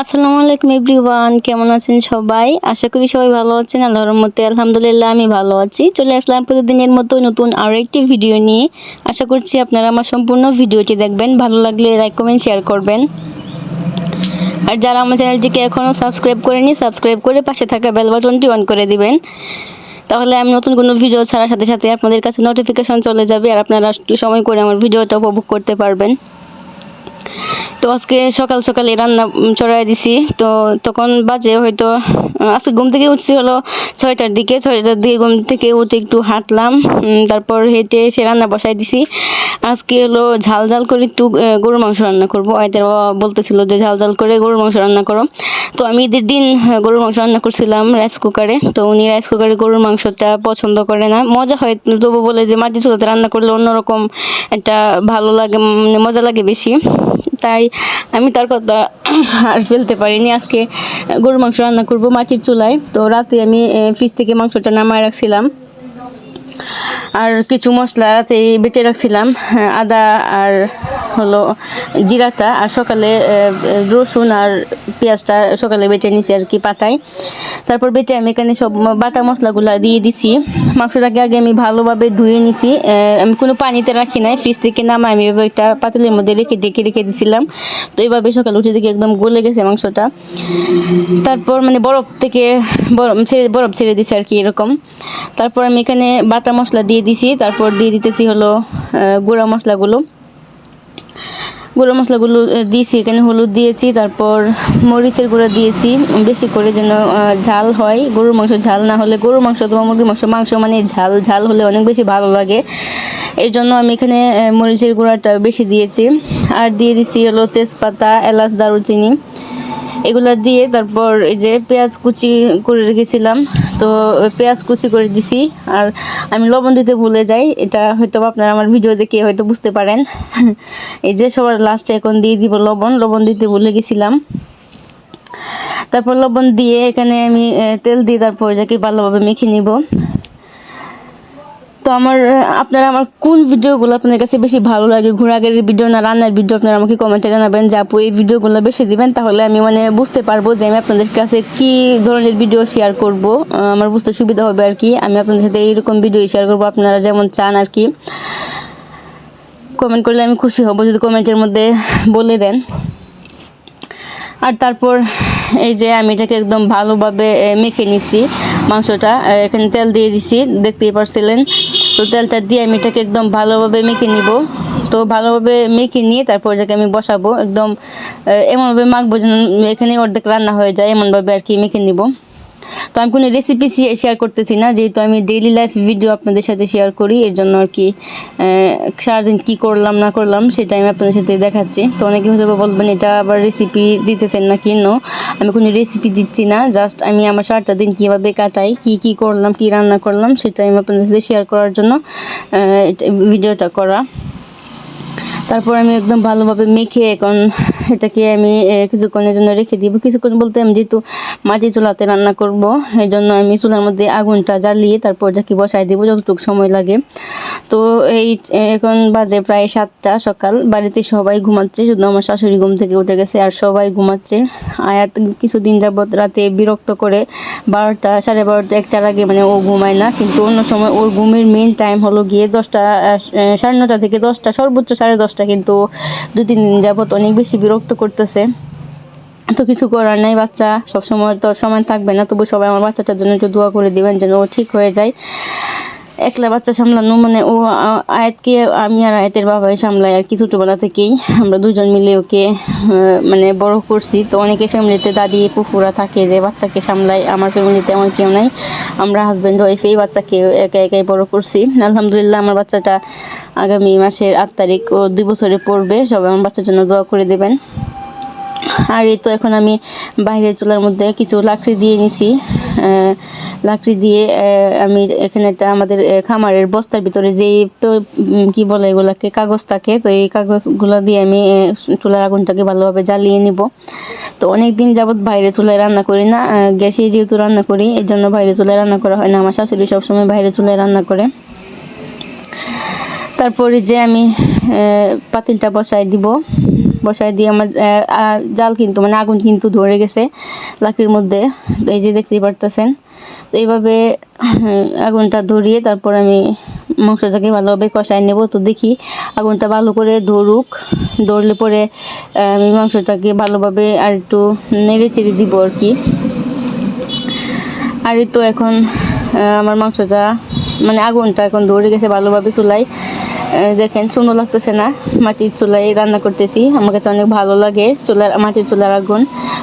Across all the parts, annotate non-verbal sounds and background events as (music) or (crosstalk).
আসসালামু আলাইকুম এভরিওয়ান, কেমন আছেন সবাই? আশা করি সবাই ভালো আছেন, আল্লাহর রহমতে আলহামদুলিল্লাহ আমি ভালো আছি। চলে আসলাম প্রতিদিনের মতো নতুন আরও একটি ভিডিও নিয়ে। আশা করছি আপনারা আমার সম্পূর্ণ ভিডিওটি দেখবেন, ভালো লাগলে লাইক কমেন্ট শেয়ার করবেন। আর যারা আমার চ্যানেলটিকে এখনও সাবস্ক্রাইব করেনি সাবস্ক্রাইব করে পাশে থাকা বেল বাটনটি অন করে দিবেন। তাহলে আমি নতুন কোনো ভিডিও ছাড়ার সাথে সাথে আপনাদের কাছে নোটিফিকেশন চলে যাবে, আর আপনারা একটু সময় করে আমার ভিডিওটা উপভোগ করতে পারবেন। তো আজকে সকাল সকালে রান্না চড়াই দিছি। তো তখন বাজে হয়তো আজকে ঘুম থেকে উঠছি হলো ছয়টার দিকে। ছয়টার দিকে ঘুম থেকে উঠে একটু হাঁটলাম তারপর হেঁটে এসে রান্না বসাই দিছি। আজকে হলো ঝাল ঝাল করে একটু গরুর মাংস রান্না করব। আয়তের বাবা বলতেছিল যে ঝাল ঝাল করে গরুর মাংস রান্না করো। তো আমি ঈদের দিন গরুর মাংস রান্না করছিলাম রাইস কুকারে তো উনি রাইস কুকারে গরুর মাংসটা পছন্দ করে না। মজা হয়, তবু বলে যে মাটি চুলাতে রান্না করলে অন্যরকম একটা ভালো লাগে মানে মজা লাগে বেশি। তাই আমি তার কথা আর ফেলতে পারিনি। আজকে গরুর মাংস রান্না করব মাটির চুলায়। তো রাতে আমি ফ্রিজ থেকে মাংসটা নামায় রাখছিলাম। আর কিছু মশলা রাতে বেটে রাখছিলাম হ্যাঁ, আদা আর হলো জিরাটা আর সকালে রসুন আর পেঁয়াজটা সকালে বেটে নিছি আর কি পাটায়। তারপর বেটে আমি এখানে সব বাটা মশলাগুলো দিয়ে দিছি। মাংসটাকে আগে আমি ভালোভাবে ধুয়ে নিছি আমি কোনো পানিতে রাখি নাই ফ্রিজ থেকে নামাই আমি একটা পাতিলের মধ্যে রেখে ডেকে রেখে দিছিলাম। তো এইভাবে সকালে উঠে দেখি একদম গলে গেছে মাংসটা। তারপর মানে বরফ থেকে বরফ ছেড়ে বরফ ছেড়ে দিছি আর কি এরকম। তারপর আমি এখানে বাটা মশলা দিয়ে দিছি, তারপর দিয়ে দিতেছি হলো গুঁড়া মশলাগুলো। গুঁড়ো মশলাগুলো দিয়েছি, এখানে হলুদ দিয়েছি, তারপর মরিচের গুঁড়া দিয়েছি। বেশি করে যেন ঝাল হয়, গরুর মাংস ঝাল না হলে, গরুর মাংস অথবা মুরগির মাংস মাংস মানে ঝাল ঝাল হলে অনেক বেশি ভালো লাগে। এর জন্য আমি এখানে মরিচের গুঁড়াটা বেশি দিয়েছি। আর দিয়ে দিছি হলো তেজপাতা, এলাচ, দারুচিনি। এগুলা দিয়ে তারপর এই যে পেঁয়াজ কুচি করে রেখেছিলাম। তো পেঁয়াজ কুচি করে দিছি আর আমি লবণ দিতে ভুলে যাই। এটা হয়তো আপনারা আমার ভিডিও দেখে হয়তো বুঝতে পারেন। (laughs) এই যে সবার লাস্টে এখন দিয়ে দিব লবণ। লবণ দিতে ভুলে গেছিলাম। তারপর লবণ দিয়ে এখানে আমি তেল দিয়ে তারপর এটাকে ভালোভাবে মেখে নিব। তো আমার, আপনারা আমার কোন ভিডিওগুলো আপনাদের কাছে বেশি ভালো লাগে? ঘোরাঘুরির ভিডিও না রান্নার ভিডিও আপনারা আমাকে কমেন্টে জানাবেন যে আপু এই ভিডিওগুলো বেশি দিবেন, তাহলে আমি মানে বুঝতে পারব যে আমি আপনাদের কাছে কি ধরনের ভিডিও শেয়ার করব। আমার বুঝতে সুবিধা হবে আর কি। আমি আপনাদের সাথে এইরকম ভিডিও শেয়ার করব, আপনারা যেমন চান আর কি। কমেন্ট করলে আমি খুশি হব, যদি কমেন্টের মধ্যে বলে দেন। আর তারপর এই যে আমি এটাকে একদম ভালোভাবে মেখে নিচ্ছি মাংসটা। এখানে তেল দিয়ে দিছি, দেখতেই পারছিলেন। তো তেলটা দিয়ে আমি এটাকে একদম ভালোভাবে মেখে নিব। তো ভালোভাবে মেখে নিয়ে তারপর এটাকে আমি বসাবো। একদম এমনভাবে মাখবো যেন এখানে অর্ধেক রান্না হয়ে যায়, এমনভাবে আর কি মেখে নিব। তো আমি কোনো রেসিপি শেয়ার করতেছি না, যেহেতু আমি ডেইলি লাইফ ভিডিও আপনাদের সাথে শেয়ার করি, এর জন্য আর কি সারাদিন কী করলাম, না করলাম সেটা আমি আপনাদের সাথে দেখাচ্ছি। তো অনেকে হয়তো বলবেন, এটা আবার রেসিপি দিতেছেন না কি নো আমি কোনো রেসিপি দিচ্ছি না জাস্ট আমি আমার সারাটা দিন কীভাবে কাটাই, কী কী করলাম, কী রান্না করলাম সেটা আমি আপনাদের সাথে শেয়ার করার জন্য ভিডিওটা করা। তারপর আমি একদম ভালোভাবে মেখে এখন এটাকে আমি কিছুক্ষণের জন্য রেখে দিব। কিছুক্ষণ বলতে আমি যেহেতু মাটি চুলাতে রান্না করব এই জন্য আমি চুলার মধ্যে আগুনটা জ্বালিয়ে তারপর যাকে বসাই দেবো, যতটুকু সময় লাগে। তো এই, এখন বাজে প্রায় সাতটা সকাল। বাড়িতে সবাই ঘুমাচ্ছে, শুধু আমার শাশুড়ি ঘুম থেকে উঠে গেছে আর সবাই ঘুমাচ্ছে। আয়াত কিছুদিন যাবৎ রাতে বিরক্ত করে বারোটা, সাড়ে বারোটা, একটার আগে মানে ও ঘুমায় না, কিন্তু অন্য সময় ওর ঘুমের মেন টাইম হলো গিয়ে দশটা সাড়ে নটা থেকে দশটা, সর্বোচ্চ সাড়ে দশটা, কিন্তু দু তিন দিন যাবৎ অনেক বেশি বিরক্ত করতেছে। তো কিছু করার নাই, বাচ্চা সবসময় তো সময় থাকবে না, তবু সবাই আমার বাচ্চাটার জন্য একটু দোয়া করে দিবেন যেন ও ঠিক হয়ে যায়। একলা বাচ্চা সামলানো মানে ও আয়াতকে আমি আর আয়াতের বাবাই সামলাই আর কি ছোটোবেলা থেকেই। আমরা দুজন মিলে ওকে মানে বড় করছি। তো অনেকে ফ্যামিলিতে দাদি পুফুরা থাকে যে বাচ্চাকে সামলায় আমার ফ্যামিলিতে এমন কেউ নাই। আমরা হাজব্যান্ড ওয়াইফ এই বাচ্চাকে একা একাই বড় করছি। আলহামদুলিল্লাহ আমার বাচ্চাটা আগামী মাসের আট তারিখ ও দুই বছরে পড়বে। সবাই আমার বাচ্চার জন্য দোয়া করে দেবেন। আর এই তো এখন আমি বাইরের চুলার মধ্যে কিছু লাকড়ি দিয়ে নিছি। লাকড়ি দিয়ে আমি এখানে একটা আমাদের খামারের বস্তার ভিতরে যে কি বলে এগুলাকে, কাগজ থাকে, তো এই কাগজগুলো দিয়ে আমি চুলার আগুনটাকে ভালোভাবে জ্বালিয়ে নিব। তো অনেক দিন যাবত বাইরে চুলায় রান্না করি না গ্যাসে যেহেতু রান্না করি এর জন্য বাইরে চুলায় রান্না করা হয় না। আমার শাশুড়ি সবসময় বাইরে চুলায় রান্না করে। তারপরে যে আমি পাতিলটা বসাই দিব বসায় দিয়ে আমার জাল কিন্তু মানে আগুন কিন্তু ধরে গেছে লাকড়ির মধ্যে। তো এই যে দেখতেই পারতেছেন, তো এইভাবে আগুনটা ধরিয়ে তারপর আমি মাংসটাকে ভালোভাবে কষায় নেব। তো দেখি আগুনটা ভালো করে ধরুক, ধরলে পরে আমি মাংসটাকে ভালোভাবে আর একটু নেড়ে চেড়ে দিব আর কি। আর তো এখন আমার মাংসটা মানে আগুনটা এখন ধরে গেছে ভালোভাবে চুলায়। দেখেন, সুন্দর লাগতেছে না? মাটির চুলায় রান্না করতেছি। আমার কাছে অনেক ভালো লাগে চুলার, মাটির চুলার আগুন।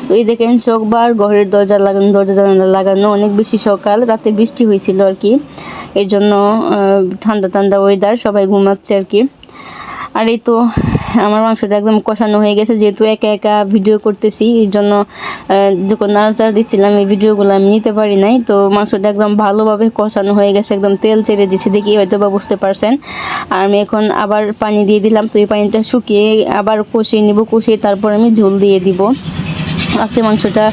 তো এই দেখেন শোকবার ঘরের দরজা লাগানো, দরজা জানালা লাগানো অনেক বেশি সকাল। রাতে বৃষ্টি হয়েছিল আর কি। এর জন্য ঠান্ডা ঠান্ডা ওয়েদার সবাই ঘুমাচ্ছে আর কি। আর এই তো আমার মাংসটা একদম কষানো হয়ে গেছে, যেহেতু একা একা ভিডিও করতেছি, এই জন্য যখন নাড়াচাড়া দিচ্ছিলাম, এই ভিডিওগুলো আমি নিতে পারি নাই। তো মাংসটা একদম ভালোভাবে কষানো হয়ে গেছে, একদম তেল ছেড়ে দিচ্ছে দেখি হয়তো বা বুঝতে পারছেন। আর আমি এখন আবার পানি দিয়ে দিলাম, তো এই পানিটা শুকিয়ে আবার কষিয়ে নিব, কষিয়ে তারপর আমি ঝোল দিয়ে দিব। আজকে মাংসটা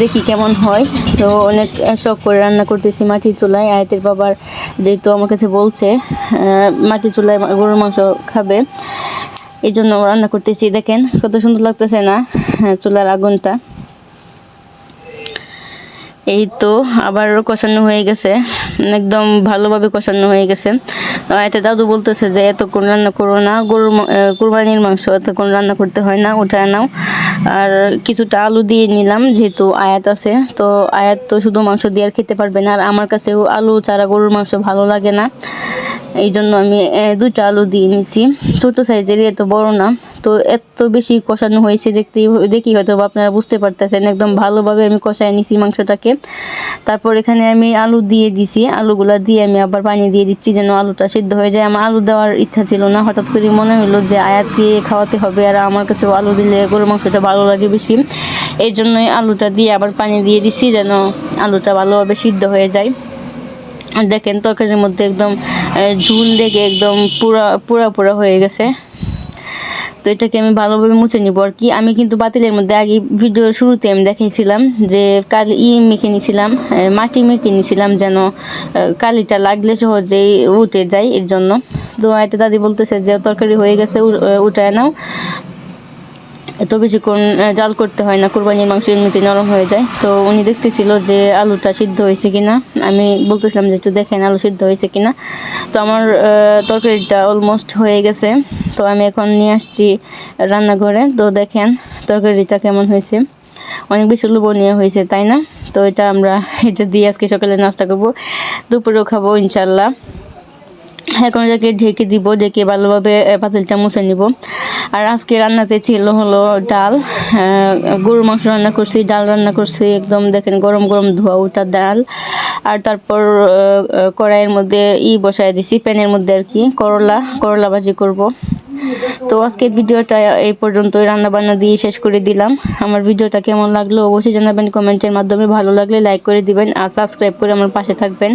দেখি কেমন হয়। তো অনেক শখ করে রান্না করতেছি মাটির চুলায়। আয়তের বাবার যেহেতু আমার কাছে বলছে মাটির চুলায় গরুর মাংস খাবে এই জন্য রান্না করতেছি। দেখেন কত সুন্দর লাগতেছে না হ্যাঁ, চুলার আগুনটা। এই তো আবার কষানো হয়ে গেছে একদম ভালোভাবে কষানো হয়ে গেছে। এতে দাদু বলতেছে যে এত এতক্ষণ রান্না করো না গরুর কুরবানির মাংস এতক্ষণ রান্না করতে হয় না উঠায় নাও। আর কিছুটা আলু দিয়ে নিলাম, যেহেতু আয়াত আছে। তো আয়াত তো শুধু মাংস দিয়ে আর খেতে পারবে না, আর আমার কাছেও আলু ছাড়া গরুর মাংস ভালো লাগে না। এই জন্য আমি দুইটা আলু দিয়ে নিছি। ছোট সাইজের এত বড় না। তো এত বেশি কষানো হয়েছে দেখতে দেখি হয়তো আপনারা বুঝতে পারতেছেন, একদম ভালোভাবে আমি কষায় নিছি মাংসটাকে। তারপর এখানে আমি আলু দিয়ে দিছি। আলুগুলা দিয়ে আমি আবার পানি দিয়ে দিচ্ছি যেন আলুটা সিদ্ধ হয়ে যায়। আমার আলু দেওয়ার ইচ্ছা ছিল না। হঠাৎ করে মনে হলো যে আয়াতকে খাওয়াতে হবে আর আমার কাছেও আলু দিলে গরুর মাংসটা ভালো লাগে বেশি। এই জন্যই আলুটা দিয়ে আবার পানি দিয়ে দিছি যেন আলুটা ভালোভাবে সিদ্ধ হয়ে যায়। দেখেন তরকারির মধ্যে একদম ঝুল দেখে একদম পুরা পুরা পুরা হয়ে গেছে। তো এটাকে আমি ভালোভাবে মুছে নিব আর কি। আমি কিন্তু বাতিলের মধ্যে আগে ভিডিও শুরুতে আমি দেখাইছিলাম যে কাল ই মেখে নিছিলাম আহ, মাটি মেখে নিছিলাম যেন কালিটা লাগলে সহজেই উঠে যায় এর জন্য। তো এটা দাদি বলতেছে যে তরকারি হয়ে গেছে উঠায় নাও। এত বেশিক্ষণ জাল করতে হয় না, কোরবানির মাংস এমনিতে নরম হয়ে যায়। তো উনি দেখতেছিল যে আলুটা সিদ্ধ হয়েছে কিনা। আমি বলতেছিলাম যে, একটু দেখেন আলু সিদ্ধ হয়েছে কিনা। তো আমার তরকারিটা অলমোস্ট হয়ে গেছে। তো আমি এখন নিয়ে আসছি রান্নাঘরে। তো দেখেন তরকারিটা কেমন হয়েছে। অনেক বেশি লোভনীয় হয়েছে, তাই না? তো এটা আমরা, এটা দিয়ে আজকে সকালে নাস্তা করব। দুপুরেও খাব ইনশাল্লাহ এখন এটাকে ঢেকে দিব, ঢেকে ভালোভাবে পাতিলটা মুছে নিব। আর আজকে রান্নাতে ছিল হলো ডাল গরুর মাংস রান্না করছি, ডাল রান্না করছি, একদম দেখেন গরম গরম ধোয়া ওটা ডাল। আর তারপর কড়াইয়ের মধ্যে ই বসায় দিছি, প্যানের মধ্যে আর কি, করলা করলা ভাজি করব। তো আজকের ভিডিওটা এই পর্যন্তই রান্না বান্না দিয়ে শেষ করে দিলাম। আমার ভিডিওটা কেমন লাগল অবশ্যই জানাবেন কমেন্টের মাধ্যমে, ভালো লাগলে লাইক করে দিবেন আর সাবস্ক্রাইব করে আমার পাশে থাকবেন।